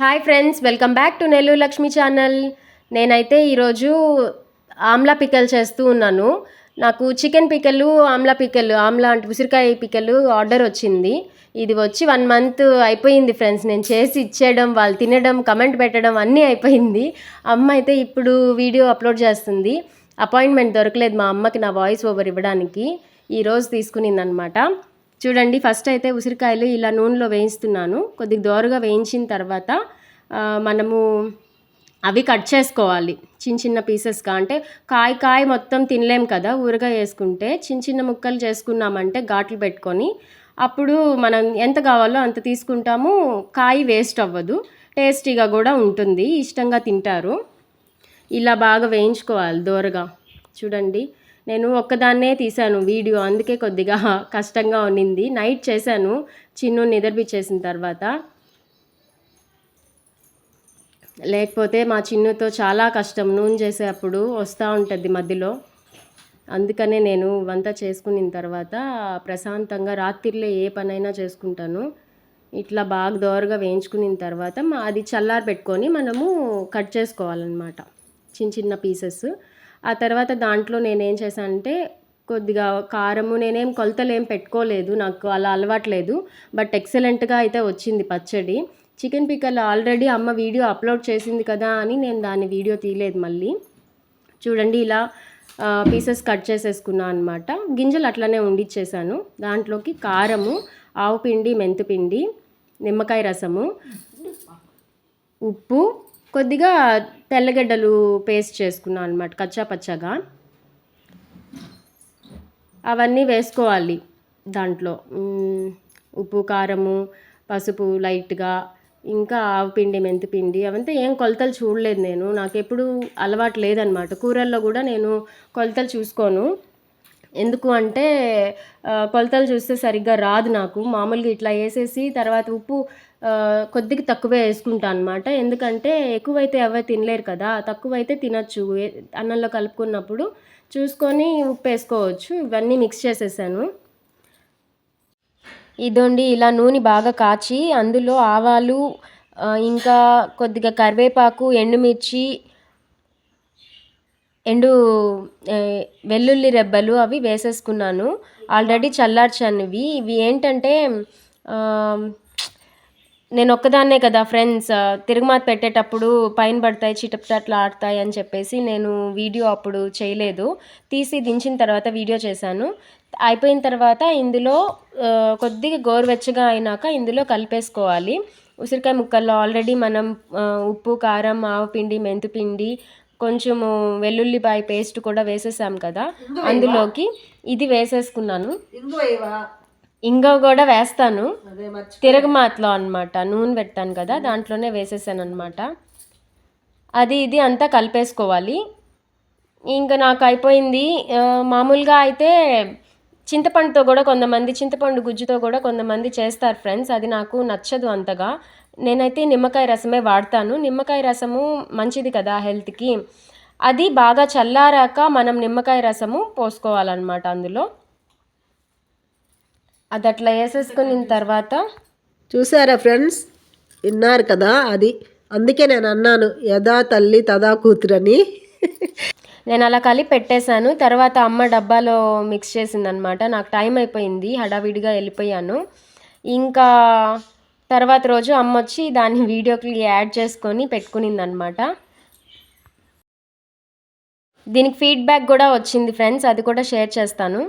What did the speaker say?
Hi friends welcome back to Nellore Lakshmi channel నేనైతే ఈరోజు amla pickle చేస్తూ ఉన్నాను. నాకు chicken pickle amla pickle amla అంటే ఉసిరికాయ పికలు ఆర్డర్ వచ్చింది. ఇది వచ్చి వన్ మంత్ అయిపోయింది ఫ్రెండ్స్ నేను చేసి ఇచ్చేయడం వాళ్ళు తినడం కమెంట్ పెట్టడం అన్నీ అయిపోయింది. అమ్మ అయితే ఇప్పుడు వీడియో అప్లోడ్ చేస్తుంది. అపాయింట్మెంట్ దొరకలేదు మా అమ్మకి నా వాయిస్ ఓవర్ ఇవ్వడానికి. ఈరోజు తీసుకునింది అనమాట చూడండి ఫస్ట్ అయితే ఉసిరికాయలు ఇలా నూనెలో వేయిస్తున్నాను. కొద్దిగా దోరగా వేయించిన తర్వాత మనము అవి కట్ చేసుకోవాలి. చిన్న చిన్న పీసెస్గా అంటే కాయ కాయ మొత్తం తినలేం కదా ఊరగా వేసుకుంటే. చిన్న చిన్న ముక్కలు చేసుకున్నామంటే ఘాట్లు పెట్టుకొని అప్పుడు మనం ఎంత కావాలో అంత తీసుకుంటాము. కాయ వేస్ట్ అవ్వదు. టేస్టీగా కూడా ఉంటుంది. ఇష్టంగా తింటారు. ఇలా బాగా వేయించుకోవాలి దోరగా. చూడండి. నేను ఒక్కదాన్నే తీశాను వీడియో అందుకే కొద్దిగా కష్టంగా ఉన్నింది. నైట్ చేశాను చిన్ను నిద్రపిచ్చేసిన తర్వాత. లేకపోతే మా చిన్నుతో చాలా కష్టం నూనె చేసేటప్పుడు వస్తూ ఉంటుంది మధ్యలో. అందుకనే నేను వంట చేసుకున్న తర్వాత ప్రశాంతంగా రాత్రిలో ఏ పనైనా చేసుకుంటాను. ఇట్లా బాగా దోరగా వేయించుకున్న తర్వాత అది చల్లారి పెట్టుకొని మనము కట్ చేసుకోవాలన్నమాట. చిన్న చిన్న పీసెస్. ఆ తర్వాత దాంట్లో నేనేం చేశానంటే కొద్దిగా కారము నేనేం కొలతలు ఏం పెట్టుకోలేదు నాకు అలా అలవాట్లేదు. బట్ ఎక్సలెంట్గా అయితే వచ్చింది పచ్చడి. చికెన్ పిక్కల్ ఆల్రెడీ అమ్మ వీడియో అప్లోడ్ చేసింది కదా అని నేను దాని వీడియో తీయలేదు మళ్ళీ. చూడండి ఇలా పీసెస్ కట్ చేసేసుకున్నాను అనమాట గింజలు అట్లనే ఉండిచ్చేసాను. దాంట్లోకి కారము ఆవు పిండి మెంతిపిండి నిమ్మకాయ రసము ఉప్పు కొద్దిగా తెల్లగడ్డలు పేస్ట్ చేసుకున్నాను అనమాట కచ్చా పచ్చగా. అవన్నీ వేసుకోవాలి దాంట్లో. ఉప్పు కారము పసుపు లైట్గా ఇంకా ఆవు పిండి మెంతిపిండి అవంతా ఏం కొలతలు చూడలేదు నేను. నాకు ఎప్పుడు అలవాటు లేదనమాట కూరల్లో కూడా నేను కొలతలు చూసుకోను. ఎందుకు అంటే కొలతలు చూస్తే సరిగ్గా రాదు నాకు. మామూలుగా ఇట్లా వేసేసి తర్వాత ఉప్పు కొద్దిగా తక్కువే వేసుకుంటా అనమాట ఎందుకంటే ఎక్కువైతే ఎవరు తినలేరు కదా. తక్కువైతే తినచ్చు. అన్నంలో కలుపుకున్నప్పుడు చూసుకొని ఉప్పు వేసుకోవచ్చు. ఇవన్నీ మిక్స్ చేసేసాను. ఇదండి ఇలా నూనె బాగా కాచి అందులో ఆవాలు ఇంకా కొద్దిగా కరివేపాకు ఎండుమిర్చి ఎండు వెల్లుల్లి రెబ్బలు అవి వేసేసుకున్నాను. ఆల్రెడీ చల్లార్చాను ఇవి ఇవి ఏంటంటే నేను ఒక్కదాన్నే కదా ఫ్రెండ్స్. తిరుగుమాత పెట్టేటప్పుడు పైన పడతాయి చిటపటట్లు ఆడతాయి అని చెప్పేసి నేను వీడియో అప్పుడు చేయలేదు. తీసి దించిన తర్వాత వీడియో చేశాను. అయిపోయిన తర్వాత ఇందులో కొద్దిగా గోరువెచ్చగా అయినాక ఇందులో కలిపేసుకోవాలి. ఉసిరికాయ ముక్కల్లో ఆల్రెడీ మనం ఉప్పు కారం ఆవు పిండి మెంతిపిండి కొంచెము వెల్లుల్లిపాయ పేస్ట్ కూడా వేసేసాం కదా అందులోకి ఇది వేసేసుకున్నాను. ఇంగో కూడా వేస్తాను. తిరగమాతలో అనమాట నూనె పెట్టాను కదా దాంట్లోనే వేసేసాను అనమాట అది ఇది అంతా కలిపేసుకోవాలి. ఇంకా నాకు అయిపోయింది. మామూలుగా అయితే చింతపండుతో కూడా కొంతమంది చింతపండు గుజ్జుతో కూడా కొంతమంది చేస్తారు ఫ్రెండ్స్. అది నాకు నచ్చదు అంతగా. నేనైతే నిమ్మకాయ రసమే వాడతాను. నిమ్మకాయ రసము మంచిది కదా హెల్త్కి. అది బాగా చల్లారాక మనం నిమ్మకాయ రసము పోసుకోవాలన్నమాట అందులో. అది అట్లా వేసేసుకున్న తర్వాత చూసారా ఫ్రెండ్స్? విన్నారు కదా అది. అందుకే నేను అన్నాను యథా తల్లి తదా కూతురని. నేను అలా కలిపి పెట్టేశాను. తర్వాత అమ్మ డబ్బాలో మిక్స్ చేసిందనమాట నాకు టైం అయిపోయింది హడావిడిగా వెళ్ళిపోయాను. ఇంకా తర్వాత రోజు అమ్మ వచ్చి దాన్ని వీడియోకి యాడ్ చేసుకొని పెట్టుకునిందనమాట. దీనికి ఫీడ్బ్యాక్ కూడా వచ్చింది ఫ్రెండ్స్ అది కూడా షేర్ చేస్తాను.